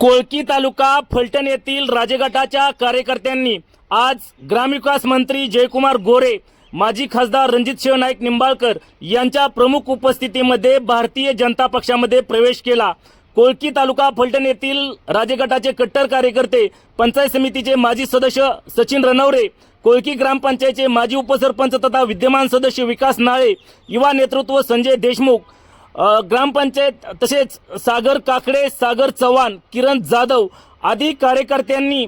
कोळकी तालुका फलटण येथील राजेगटाच्या कार्यकर्त्यांनी आज ग्रामविकास मंत्री जयकुमार गोरे माजी खासदार रणजित नाईक निंबाळकर यांच्या प्रमुख उपस्थितीमध्ये भारतीय जनता पक्षामध्ये प्रवेश केला. कोळकी तालुका फलटण येथील राजेगटाचे कट्टर कार्यकर्ते पंचायत समितीचे माजी सदस्य सचिन रनवरे कोळकी ग्रामपंचायतचे माजी उपसरपंच तथा विद्यमान सदस्य विकास नाळे युवा नेतृत्व संजय देशमुख ग्रामपंचायत तसेच सागर काकडे सागर चव्हाण किरण जाधव आदी कार्यकर्त्यांनी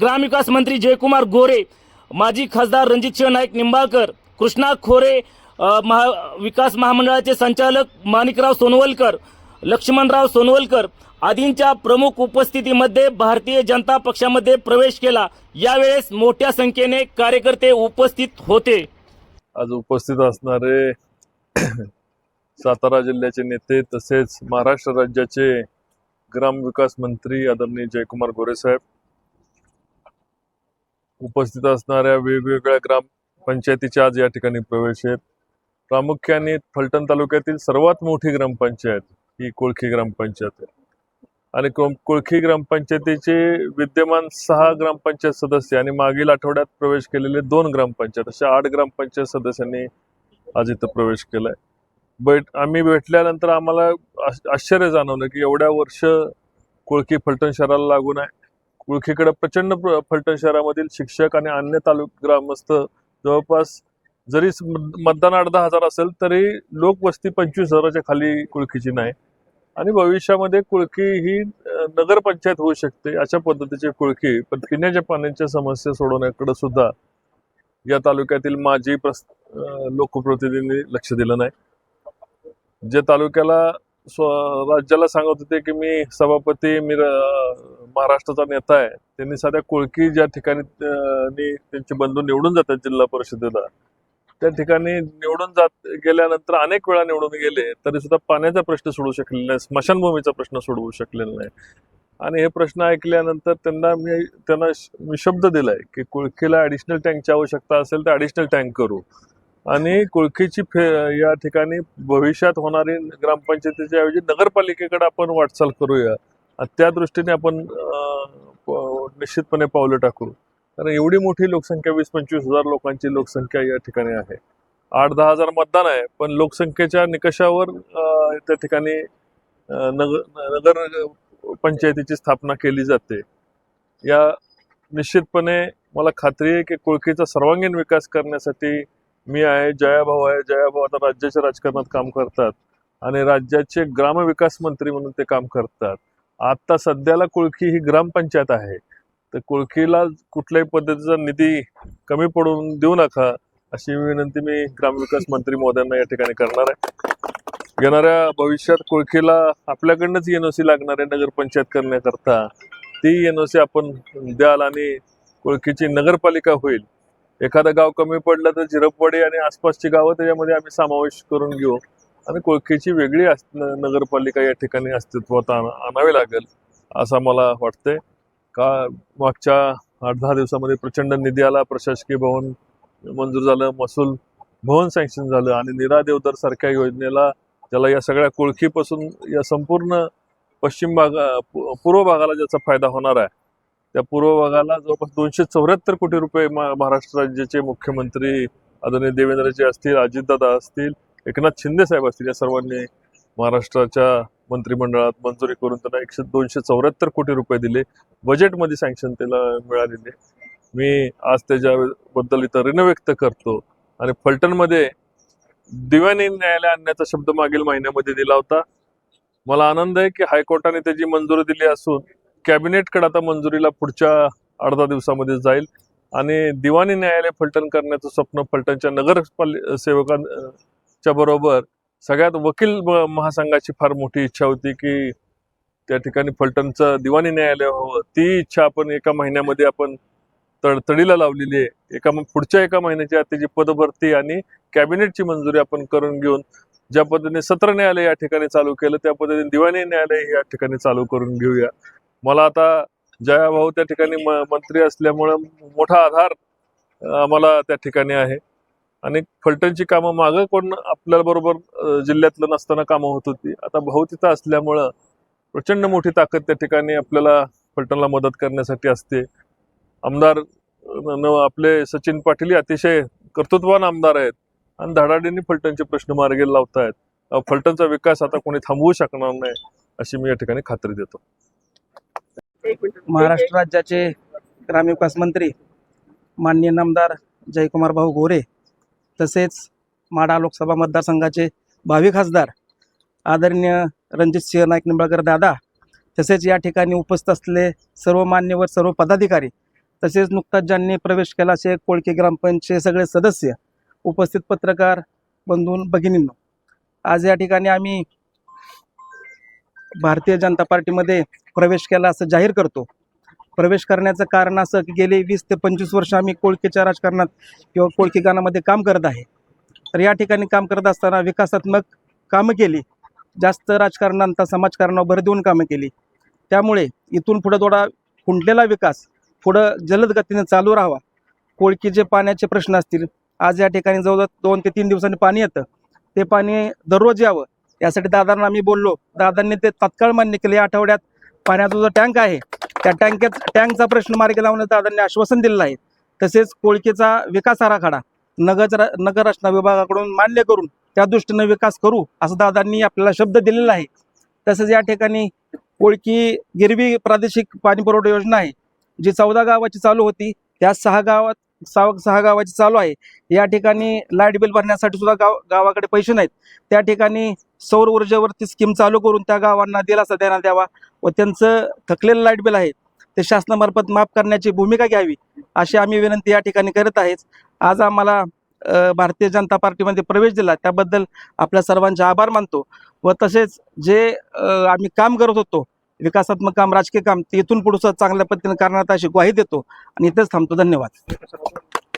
ग्रामविकास मंत्री जयकुमार गोरे माजी खासदार रणजित नाईक निंबाळकर कृष्णा खोरे महा विकास महामंडळाचे संचालक माणिकराव सोनवलकर लक्ष्मणराव सोनवलकर आदींच्या प्रमुख उपस्थितीमध्ये भारतीय जनता पक्षामध्ये प्रवेश केला. यावेळेस मोठ्या संख्येने कार्यकर्ते उपस्थित होते. आज उपस्थित असणारे सातारा जिल्ह्याचे नेते तसेच महाराष्ट्र राज्याचे ग्रामविकास मंत्री आदरणीय जयकुमार गोरेसाहेब उपस्थित असणाऱ्या वेगवेगळ्या ग्रामपंचायतीचे आज या ठिकाणी प्रवेश आहेत. प्रामुख्याने फलटण तालुक्यातील सर्वात मोठी ग्रामपंचायत ही कोळखी ग्रामपंचायत आहे. आणि कोळखी ग्रामपंचायतीचे विद्यमान सहा ग्रामपंचायत सदस्य आणि मागील आठवड्यात प्रवेश केलेले दोन ग्रामपंचायत अशा आठ ग्रामपंचायत सदस्यांनी आज इथं प्रवेश केलाय. भेट आम्ही भेटल्यानंतर आम्हाला आश्चर्य जाणवलं की एवढ्या वर्ष कुळखी फलटण शहराला लागून आहे. कुळखीकडे प्रचंड फलटण शहरामधील शिक्षक आणि अन्य तालुक ग्रामस्थ जवळपास जरी मतदान आठ दहा हजार असेल तरी लोकवस्ती पंचवीस हजाराच्या खाली कुळखीची नाही. आणि भविष्यामध्ये कुळखी ही नगरपंचायत होऊ शकते अशा पद्धतीची कुळखी पण पिण्याच्या पाण्याच्या समस्या सोडवण्याकडे सुद्धा या तालुक्यातील माजी प्रस लोकप्रतिनिधींनी लक्ष दिलं नाही. जे तालुक्याला स्व राज्याला सांगत होते की मी सभापती मी महाराष्ट्राचा नेता आहे. त्यांनी साध्या कुळकी ज्या ठिकाणी त्यांचे बंधू निवडून जातात जिल्हा परिषदेला त्या ठिकाणी निवडून जात गेल्यानंतर अनेक वेळा निवडून गेले तरी सुद्धा पाण्याचा प्रश्न सोडवू शकलेला नाही स्मशानभूमीचा प्रश्न सोडवू शकलेला नाही. आणि हे प्रश्न ऐकल्यानंतर त्यांना मी त्यांना मी शब्द दिलाय की कुळखीला ऍडिशनल टँकची आवश्यकता असेल तर ऍडिशनल टँक करू. आणि कुळखीची फे या ठिकाणी भविष्यात होणारी ग्रामपंचायतीच्या ऐवजी नगरपालिकेकडे आपण वाटचाल करूया. त्या दृष्टीने आपण निश्चितपणे पावलं टाकू. कारण एवढी मोठी लोकसंख्या वीस पंचवीस हजार लोकांची लोकसंख्या या ठिकाणी आहे. आठ दहा हजार मतदान आहे पण लोकसंख्येच्या निकषावर त्या ठिकाणी नगर नगर पंचायतीची स्थापना केली जाते. या निश्चितपणे मला खात्री आहे की कुळकीचा सर्वांगीण विकास करण्यासाठी मी आहे जयाभाऊ आहे. जयाभाऊ आता राज्याच्या राजकारणात काम करतात आणि राज्याचे ग्रामविकास मंत्री म्हणून ते काम करतात. आता सध्याला कुळखी ही ग्रामपंचायत आहे. तर कुळखीला कुठल्याही पद्धतीचा निधी कमी पडून देऊ नका अशी विनंती मी ग्रामविकास मंत्री महोदयांना या ठिकाणी करणार आहे. येणाऱ्या भविष्यात कुळखीला आपल्याकडनंच एनओसी लागणार आहे नगरपंचायत करण्याकरता. ती एनओसी आपण द्याल आणि कुळखीची नगरपालिका होईल. एखादं गाव कमी पडलं तर झिरपवाडी आणि आसपासची गावं त्याच्यामध्ये आम्ही समावेश करून घेऊ. आणि कोळखीची वेगळी नगरपालिका या ठिकाणी अस्तित्वात आण- आणावी लागेल असं मला वाटतंय. का मागच्या आठ दहा दिवसामध्ये प्रचंड निधी आला प्रशासकीय भवन मंजूर झालं महसूल भवन सँक्शन झालं आणि निरा देवदर सारख्या योजनेला ज्याला या सगळ्या कोळखीपासून या संपूर्ण पश्चिम भाग पूर्व भागाला ज्याचा फायदा होणार आहे त्या पूर्व भागाला जवळपास दोनशे चौऱ्याहत्तर कोटी रुपये महाराष्ट्र राज्याचे मुख्यमंत्री आदरणीय देवेंद्रजी असतील अजितदादा असतील एकनाथ शिंदे साहेब असतील या सर्वांनी महाराष्ट्राच्या मंत्रिमंडळात मंजुरी करून त्यांना एकशे दोनशे चौऱ्याहत्तर कोटी रुपये दिले. बजेटमध्ये सँक्शन त्याला मिळालेले. मी आज त्याच्याबद्दल इथं ऋण व्यक्त करतो. आणि फलटणमध्ये दिव्याने न्यायालय आणण्याचा शब्द मागील महिन्यामध्ये दिला होता. मला आनंद आहे की हायकोर्टाने त्याची मंजुरी दिली असून कॅबिनेटकडे आता मंजुरीला पुढच्या अर्धा दिवसामध्ये जाईल. आणि दिवाणी न्यायालय फलटण करण्याचं स्वप्न फलटणच्या नगरपाल सेवकांच्या बरोबर सगळ्यात वकील महासंघाची फार मोठी इच्छा होती की त्या ठिकाणी फलटणचं दिवाणी न्यायालय व्हावं. ती इच्छा आपण एका महिन्यामध्ये आपण तडतडीला लावलेली आहे. एका पुढच्या एका महिन्याच्या त्याची पदभरती आणि कॅबिनेटची मंजुरी आपण करून घेऊन ज्या पद्धतीने सत्र न्यायालय या ठिकाणी चालू केलं त्या पद्धतीने दिवाणी न्यायालय या ठिकाणी चालू करून घेऊया. मला आता जयाभाऊ त्या ठिकाणी मंत्री असल्यामुळं मोठा आधार आम्हाला त्या ठिकाणी आहे. आणि फलटणची कामं मागं कोण आपल्या बरोबर जिल्ह्यातलं नसताना कामं होत होती. आता भाऊ तिथं असल्यामुळं प्रचंड मोठी ताकद त्या ठिकाणी आपल्याला फलटणला मदत करण्यासाठी असते. आमदार न आपले सचिन पाटील हे अतिशय कर्तृत्वान आमदार आहेत आणि धडाडीने फलटणचे प्रश्न मार्गी लावतायत. फलटणचा विकास आता कोणी थांबवू शकणार नाही अशी मी या ठिकाणी खात्री देतो. महाराष्ट्र राज्याचे ग्रामविकास मंत्री माननीय नामदार जयकुमार भाऊ गोरे तसेच माडा लोकसभा मतदारसंघाचे भावी खासदार आदरणीय रणजित सिंह नाईक निंबाळकर दादा तसेच या ठिकाणी उपस्थित असले सर्व मान्यवर सर्व पदाधिकारी तसेच नुकताच ज्यांनी प्रवेश केला असे कोळके ग्रामपंचायत सगळे सदस्य उपस्थित पत्रकार बंधून भगिनींनो आज या ठिकाणी आम्ही भारतीय जनता पार्टीमध्ये प्रवेश केला असं जाहीर करतो. प्रवेश करण्याचं कारण असं की गेले वीस ते पंचवीस वर्ष आम्ही कोळकेच्या राजकारणात किंवा कोळके गानामध्ये काम करत आहे. तर या ठिकाणी काम करत असताना विकासात्मक कामं केली. जास्त राजकारणांता समाजकारणावर भर देऊन कामं केली. त्यामुळे इथून पुढं थोडा खुंटलेला विकास पुढं जलद गतीने चालू राहावा. कोळकी जे पाण्याचे प्रश्न असतील आज या ठिकाणी जवळजवळ दोन ते तीन दिवसांनी पाणी येतं. ते पाणी दररोज यावं. यासाठी दादांना आम्ही बोललो. दादांनी ते तात्काळ मान्य केले. या आठवड्यात पाण्याचा जो टँक आहे त्या टँकेत टँकचा प्रश्न मार्गी लावण्याचं दादांनी आश्वासन दिलेलं आहे. तसेच कोळकेचा विकास आराखडा नगर नगर रचना विभागाकडून मान्य करून त्या दृष्टीनं विकास करू असं दादांनी आपल्याला शब्द दिलेला आहे. तसेच या ठिकाणी कोळकी गिरवी प्रादेशिक पाणी पुरवठा योजना आहे जी चौदा गावाची चालू होती. त्या सहा गावात सहा सहा गावाची चालू आहे. या ठिकाणी लाइट बिल भरण्यासाठी सुद्धा गाव गावाकडे पैसे नाहीत. त्या ठिकाणी सौर ऊर्जेवरती स्कीम चालू करून त्या गावांना दिलासा देण्यात द्यावा व त्यांचं थकलेलं लाइट बिल आहे. ते शासनामार्फत माफ करण्याची भूमिका घ्यावी अशी आम्ही विनंती या ठिकाणी करत आहेच आज आम्हाला भारतीय जनता पार्टीमध्ये प्रवेश दिला. त्याबद्दल आपल्या सर्वांचे आभार मानतो व तसेच जे आम्ही काम करत होतो विकासात्मक काम राजकीय काम ते इथून पुढचं चांगल्या पद्धतीने करण्यात अशी ग्वाही देतो. आणि इथेच थांबतो. धन्यवाद.